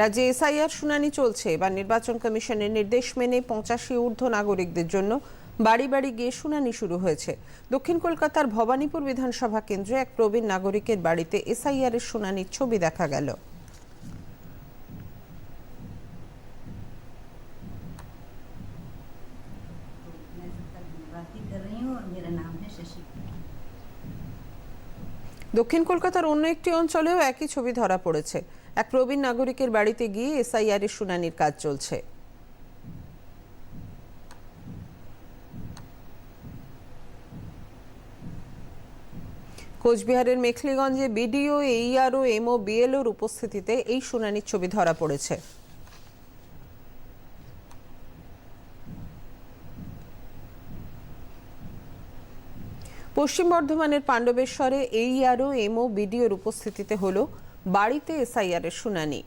রাজ্যে এসআইআর শুনানি চলছে এবার নির্বাচন কমিশনের নির্দেশ মেনে পঁচাশি ঊর্ধ্ব নাগরিকদের জন্য বাড়ি বাড়ি গিয়ে শুনানি শুরু হয়েছে দক্ষিণ কলকাতার ভবানীপুর বিধানসভা কেন্দ্রে এক প্রবীণ নাগরিকের বাড়িতে এসআইআর এর শুনানির ছবি দেখা গেল मैं सबका धन्यवाद भी कर रही हूँ और मेरा नाम है शशि দক্ষিণ কলকাতার অন্য একটি অঞ্চলেও একই ছবি ধরা পড়েছে। এক প্রবীণ নাগরিকের বাড়িতে গিয়ে এসআইআর এর শুনানির কাজ চলছে। কোচবিহারের মেখলিগঞ্জে বিডিও, এইআরও, এমও, বিএলওর উপস্থিতিতে এই শুনানির ছবি ধরা পড়েছে। পশ্চিম বর্ধমানের পাণ্ডবেশ্বরে এইআরও এমও বিডিওর উপস্থিতিতে হল বাড়িতে এসআইআরের শুনানি।